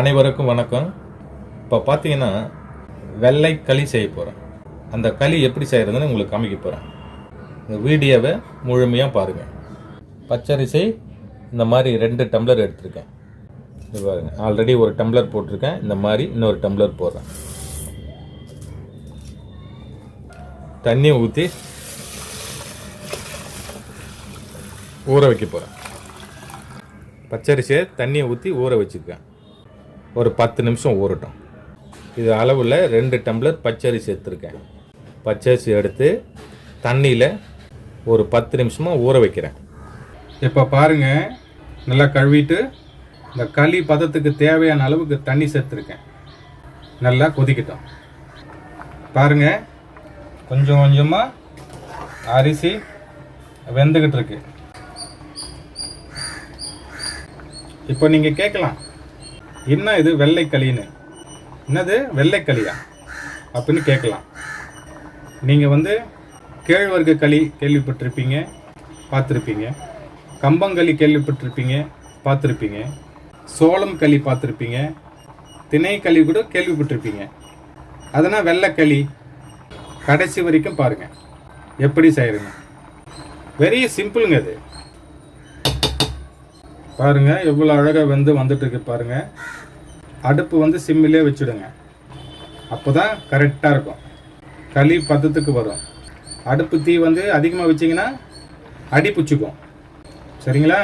அனைவருக்கும் வணக்கம். இப்போ பார்த்தீங்கன்னா வெள்ளை களி செய்ய போகிறேன் அந்த களி எப்படி செய்கிறதுன்னு உங்களுக்கு காமிக்க போகிறேன் இந்த வீடியோவை முழுமையாக பாருங்கள் பச்சரிசி இந்த மாதிரி ரெண்டு டம்ளர் எடுத்திருக்கேன். இது பாருங்க ஆல்ரெடி ஒரு டம்ளர் போட்டிருக்கேன். இந்த மாதிரி இன்னொரு டம்ளர் போடுறேன். தண்ணி ஊற்றி ஊற வைக்க போகிறேன் பச்சரிசியை தண்ணியை ஊற்றி ஊற வச்சுருக்கேன். ஒரு பத்து நிமிஷம் ஊறட்டும். இது அளவில் ரெண்டு டம்ளர் பச்சரி சேர்த்துருக்கேன். பச்சரிசி எடுத்து தண்ணியில் ஒரு பத்து நிமிஷமாக ஊற வைக்கிறேன். இப்போ பாருங்கள் நல்லா கழுவிட்டு இந்த களி பதத்துக்கு தேவையான அளவுக்கு தண்ணி சேர்த்துருக்கேன். நல்லா கொதிக்கட்டும். பாருங்க கொஞ்சம் கொஞ்சமாக அரிசி வெந்துக்கிட்டு இருக்கு. இப்போ நீங்கள் கேட்கலாம் என்ன இது வெள்ளை களின்னு? என்னது? வெள்ளை களியா? அப்படின்னு கேட்கலாம். நீங்கள் வந்து கேழ்வர்க்க களி கேள்விப்பட்டிருப்பீங்க பார்த்துருப்பீங்க. கம்பங்களி கேள்விப்பட்டிருப்பீங்க பார்த்துருப்பீங்க. சோளம் களி பார்த்துருப்பீங்க திணை களி கூட கேள்விப்பட்டிருப்பீங்க. அதனால் வெள்ளைக்களி கடைசி வரைக்கும் பாருங்கள் எப்படி செய்கிறீங்க வெரி சிம்பிளுங்க அது. பாருங்க எவ்வளோ அழகாக வெந்து வந்துட்டு இருக்கு பாருங்க. அடுப்பு வந்து சிம்மிலே வச்சுடுங்க. அப்போ தான் கரெக்டாக இருக்கும். களி பதத்துக்கு வரும். அடுப்பு தீ வந்து அதிகமாக வச்சிங்கன்னா அடி பிடிச்சிக்கும். சரிங்களா?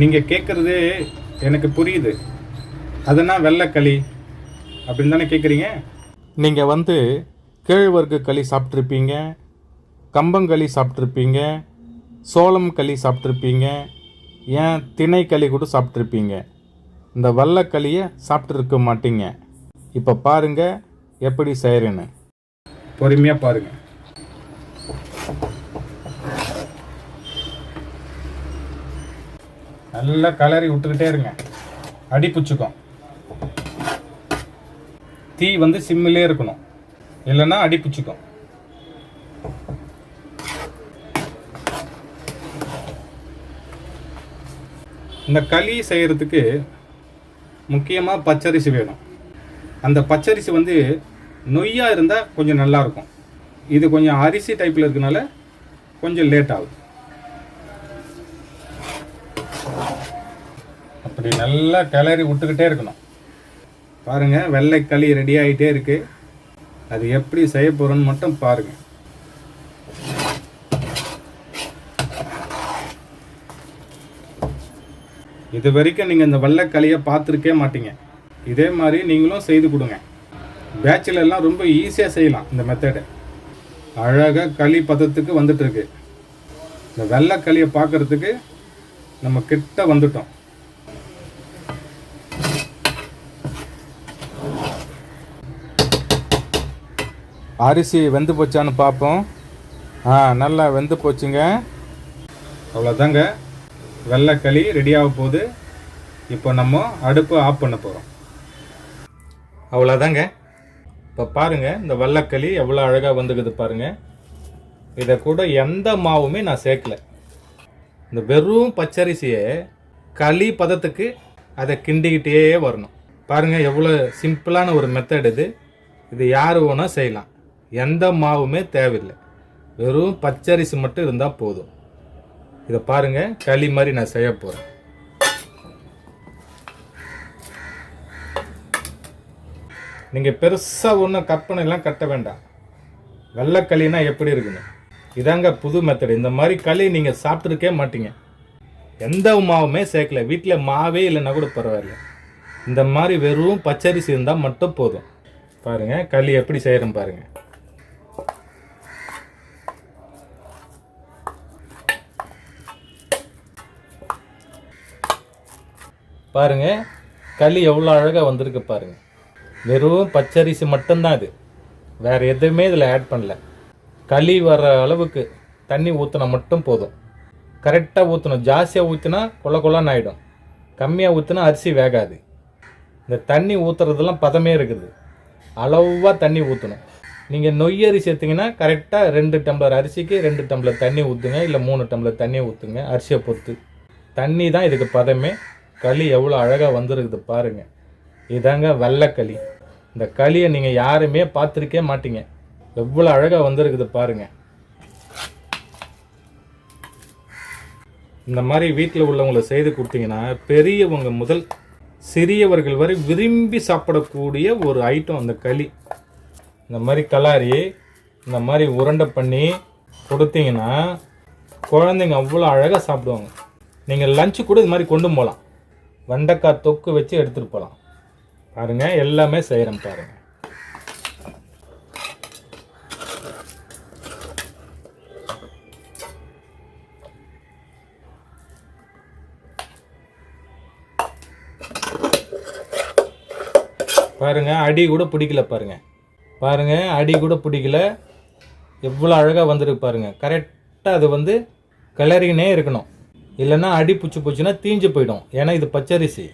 நீங்கள் கேட்குறது எனக்கு புரியுது. அதுனா வெள்ளைக்களி அப்படின்னு தானே கேட்குறீங்க நீங்கள் வந்து கேழ்வரகு களி சாப்பிட்ருப்பீங்க கம்பங்களி சாப்பிட்ருப்பீங்க சோளம் களி சாப்பிட்ருப்பீங்க ஏன் திணை களி கூட சாப்பிட்ருப்பீங்க இந்த வல்லக்களியை சாப்பிட்ருக்க மாட்டீங்க. இப்போ பாருங்கள் எப்படி செய்கிறேன்னு பொறுமையாக பாருங்கள் நல்லா கலரி விட்டுக்கிட்டே இருங்க. அடி பிடிச்சிக்கும். தீ வந்து சிம்மிலே இருக்கணும். இல்லைன்னா அடி பிடிச்சிக்கும் இந்த களி செய்கிறதுக்கு முக்கியமாக பச்சரிசி வேணும். அந்த பச்சரிசி வந்து நொய்யாக இருந்தால் கொஞ்சம் நல்லாயிருக்கும் இது கொஞ்சம் அரிசி டைப்பில் இருக்கனால கொஞ்சம் லேட் ஆகுது அப்படி நல்லா கிளறி விட்டுக்கிட்டே இருக்கணும். பாருங்கள் வெள்ளைக்களி ரெடி ஆகிட்டே இருக்குது அது எப்படி செய்ய போகிறோன்னு மட்டும் பாருங்கள் இது வரைக்கும் நீங்கள் இந்த வெள்ளைக்களியை பார்த்துருக்கே மாட்டீங்க. இதே மாதிரி நீங்களும் செய்து கொடுங்க. பேச்சிலெல்லாம் ரொம்ப ஈஸியாக செய்யலாம் இந்த மெத்தடை அழகாக களி பதத்துக்கு வந்துட்டுருக்கு இந்த வெள்ளைக்களியை பார்க்கறதுக்கு நம்ம கிட்ட வந்துட்டோம். அரிசி வெந்து போச்சான்னு பார்ப்போம் ஆ நல்லா வெந்து போச்சுங்க. அவ்வளோதாங்க வெள்ளைக்களி ரெடி ஆக போகுது. இப்போ நம்ம அடுப்பை ஆஃப் பண்ண போகிறோம் அவ்வளோதாங்க இப்போ பாருங்கள் இந்த வெள்ளைக்களி எவ்வளோ அழகாக வந்துக்குது பாருங்கள் இதை கூட எந்த மாவுமே நான் சேர்க்கல. இந்த வெறும் பச்சரிசியை களி பதத்துக்கு அதை கிண்டிக்கிட்டே வரணும். பாருங்கள் எவ்வளோ சிம்பிளான ஒரு மெத்தட் இது. இது யார் வேணால் செய்யலாம். எந்த மாவுமே தேவையில்லை. வெறும் பச்சரிசி மட்டும் இருந்தால் போதும். இதை பாருங்கள் களி மாதிரி நான் செய்ய போகிறேன் நீங்கள் பெருசாக ஒன்றும் கற்பனைலாம் கட்ட வேண்டாம். வெள்ளைக்களினா எப்படி இருக்குன்னு. இதாங்க புது மெத்தடு இந்த மாதிரி களி நீங்கள் சாப்பிட்ருக்கே மாட்டீங்க. எந்த மாவுமே சேர்க்கல. வீட்டில் மாவே இல்லைன்னா கூட பரவாயில்ல. இந்த மாதிரி வெறும் பச்சரிசி இருந்தால் மட்டும் போதும். பாருங்கள் களி எப்படி செய்கிறேன் பாருங்கள் பாருங்க களி எவ்வளோ அழகாக வந்திருக்கு பாருங்க. வெறும் பச்சரிசி மட்டும்தான் இது. வேறு எதுவுமே இதில் ஆட் பண்ணல. களி வர அளவுக்கு தண்ணி ஊற்றினா மட்டும் போதும். கரெக்டாக ஊற்றணும் ஜாஸ்தியாக ஊற்றினா கொல கொலன்னு ஆகிடும் கம்மியாக ஊற்றினா அரிசி வேகாது. இந்த தண்ணி ஊற்றுறதுலாம் பதமே இருக்குது. அளவாக தண்ணி ஊற்றணும் நீங்கள் நொய் அரிசி எடுத்தீங்கன்னா கரெக்டாக ரெண்டு டம்ளர் அரிசிக்கு ரெண்டு டம்ளர் தண்ணி ஊற்றுங்க இல்லை மூணு டம்ளர் தண்ணி ஊற்றுங்க அரிசியை பொறுத்து. தண்ணி தான் இதுக்கு பதமே. களி எவ்வளோ அழகாக வந்துருக்குது பாருங்கள் இதாங்க வெள்ளைக்களி இந்த களியை நீங்கள் யாருமே பார்த்துருக்கே மாட்டீங்க. எவ்வளோ அழகாக வந்திருக்குது பாருங்கள் இந்த மாதிரி வீட்டில் உள்ளவங்களை செய்து கொடுத்தீங்கன்னா பெரியவங்க முதல் சிறியவர்கள் வரை விரும்பி சாப்பிடக்கூடிய ஒரு ஐட்டம் அந்த களி. இந்த மாதிரி கலாரி இந்த மாதிரி உருண்டை பண்ணி கொடுத்தீங்கன்னா குழந்தைங்க அவ்வளோ அழகாக சாப்பிடுவாங்க. நீங்கள் லஞ்சு கூட இது மாதிரி கொண்டு போகலாம். வெண்டைக்காய் தொக்கு வச்சு எடுத்துகிட்டு போகலாம் பாருங்கள் எல்லாமே செய்கிறோம் பாருங்கள் பாருங்கள் அடி கூட பிடிக்கல பாருங்கள் பாருங்கள் அடி கூட பிடிக்கல. எவ்வளோ அழகாக வந்திருக்கு பாருங்கள் கரெக்டாக அது வந்து கிளறினே இருக்கணும். இல்லைன்னா அடி பிடிச்சி புச்சுன்னா தீஞ்சு போயிடும். ஏன்னா இது பச்சரிசி.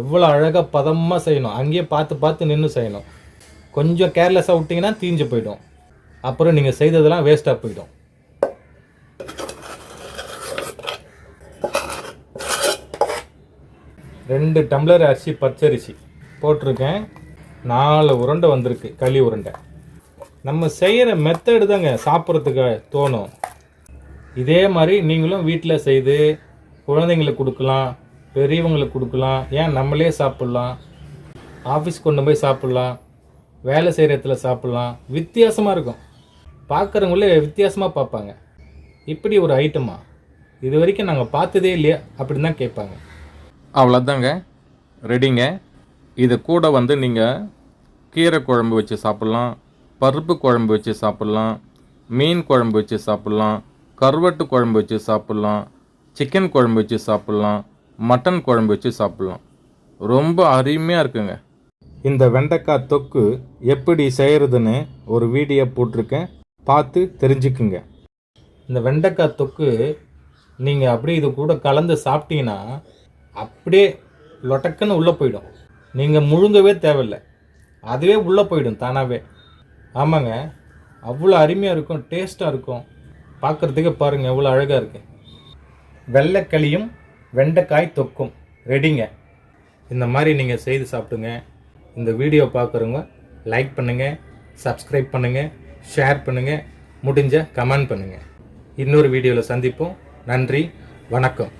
எவ்வளோ அழகாக பதமாக செய்யணும். அங்கேயே பார்த்து பார்த்து நின்று செய்யணும். கொஞ்சம் கேர்லெஸ்ஸாக விட்டிங்கன்னா தீஞ்சு போயிடும். அப்புறம் நீங்கள் செய்ததெல்லாம் வேஸ்ட்டாக போயிடும். ரெண்டு டம்ளர் அரிசி பச்சரிசி போட்டிருக்கேன். நாலு உருண்டை வந்திருக்கு களி உருண்டை. நம்ம செய்கிற மெத்தடு தாங்க சாப்பிட்றதுக்கு தோணும். இதே மாதிரி நீங்களும் வீட்டில் செய்து குழந்தைங்களுக்கு கொடுக்கலாம் பெரியவங்களுக்கு கொடுக்கலாம் ஏன் நம்மளே சாப்பிட்லாம் ஆஃபீஸ் கொண்டு போய் சாப்பிட்லாம் வேலை செய்கிற இடத்துல சாப்பிட்லாம் வித்தியாசமாக இருக்கும். பார்க்குறவங்களே வித்தியாசமாக பார்ப்பாங்க. இப்படி ஒரு ஐட்டமா இது வரைக்கும் நாங்கள் பார்த்ததே இல்லையா? அப்படின்னு தான் கேட்பாங்க. அவ்வளோதாங்க ரெடிங்க இது கூட வந்து நீங்கள் கீரை குழம்பு வச்சு சாப்பிட்லாம் பருப்பு குழம்பு வச்சு சாப்பிட்லாம் மீன் குழம்பு வச்சு சாப்பிட்லாம் கருவட்டு குழம்பு வச்சு சாப்பிட்லாம் சிக்கன் குழம்பு வச்சு சாப்பிட்லாம் மட்டன் குழம்பு வச்சு சாப்பிட்லாம். ரொம்ப அருமையாக இருக்குங்க. இந்த வெண்டைக்காய் தொக்கு எப்படி செய்கிறதுன்னு ஒரு வீடியோ போட்டிருக்கேன். பார்த்து தெரிஞ்சுக்குங்க. இந்த வெண்டைக்காய் தொக்கு நீங்கள் அப்படியே இது கூட கலந்து சாப்பிட்டீங்கன்னா அப்படியே லொட்டக்குன்னு உள்ளே போயிடும். நீங்கள் முழுங்கவே தேவையில்லை. அதுவே உள்ளே போயிடும் தானாகவே ஆமாங்க. அவ்வளோ அருமையாக இருக்கும் டேஸ்ட்டாக இருக்கும். பார்க்குறதுக்கே பாருங்கள் எவ்வளோ அழகாக இருக்கு. வெள்ளைக்களியும் வெண்டைக்காய் தொக்கும். ரெடிங்க இந்த மாதிரி நீங்கள் செய்து சாப்பிடுங்க. இந்த வீடியோ பார்க்குறவங்க லைக் பண்ணுங்கள் சப்ஸ்கிரைப் பண்ணுங்கள் ஷேர் பண்ணுங்கள் முடிஞ்ச கமெண்ட் பண்ணுங்கள் இன்னொரு வீடியோவில் சந்திப்போம். நன்றி வணக்கம்.